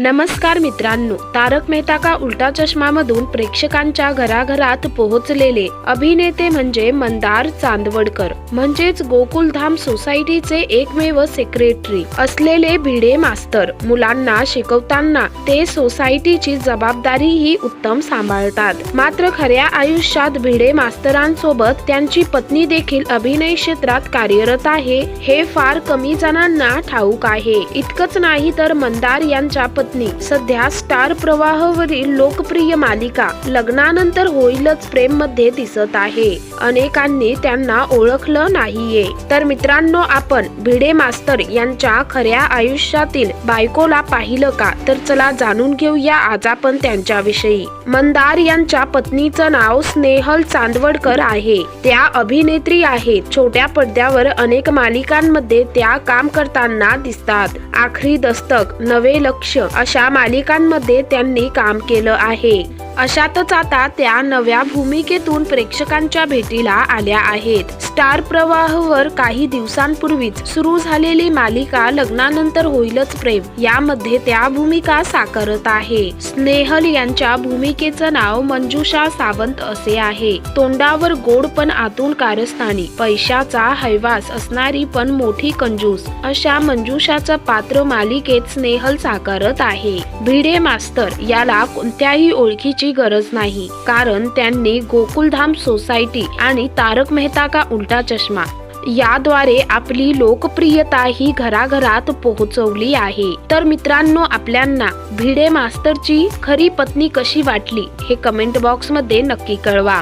नमस्कार मित्रांनो तारक मेहता का उलटा चष्मा मधून प्रेक्षकांच्या घराघरात पोहोचलेले अभिनेते म्हणजे मंदार चांदवडकर म्हणजेच गोकुलधाम सोसायटीचे एकमेव सेक्रेटरी असलेले भिडे मास्तर. मुलांना शिकवताना ते सोसायटीची जबाबदारीही उत्तम सांभाळतात. मात्र खऱ्या आयुष्यात भिडे मास्तरांसोबत त्यांची पत्नी देखील अभिनय क्षेत्रात कार्यरत आहे हे फार कमी जणांना ठाऊक आहे. इतकंच नाही तर मंदार यांच्या पत्नी पत्नी सध्या स्टार प्रवाहावरील लोकप्रिय मालिका लग्नानंतर होईलच प्रेममध्ये दिसत आहे. अनेकांनी त्यांना ओळखलं नाहीये. तर मित्रांनो आपण भिडे मास्तर यांच्या खऱ्या आयुष्यातील बायकोला पाहिलं का? तर चला जाणून घेऊया आज आपण त्यांच्याविषयी. मंदार यांच्या पत्नीचं नाव स्नेहल चांदवडकर आहे. त्या अभिनेत्री आहेत. छोट्या पडद्यावर अनेक मालिकांमध्ये त्या काम करताना दिसतात. आखरी दस्तक नवे लक्ष अशा मालिकांमध्ये त्यांनी काम केलं आहे. अशातच आता त्या नव्या भूमिकेतून प्रेक्षकांच्या भेटीला आल्या आहेत. स्टार प्रवाहवर काही दिवसांपूर्वीच सुरू झालेली मालिका लग्नानंतर होईलच प्रेम. यामध्ये त्या भूमिका साकारत आहे. स्नेहल यांच्या भूमिकेचं नाव मंजुषा सावंत असे आहे. तोंडावर गोड पण आतून कारस्थानी. पैशाचा हैवास असणारी पण मोठी कंजूस. अशा मंजुषाचं पात्र मालिकेत स्नेहल साकारत आहे. भिडे मास्तर याला कोणत्याही ओळखीची गरज नाही. कारण त्यांनी गोकुलधाम सोसायटी आणि तारक मेहता का उलटा चष्मा याद्वारे आपली लोकप्रियता ही घराघरात पोहोचवली आहे. तर मित्रांनो आपल्यांना भिडे मास्तरची खरी पत्नी कशी वाटली हे कमेंट बॉक्समध्ये नक्की कळवा.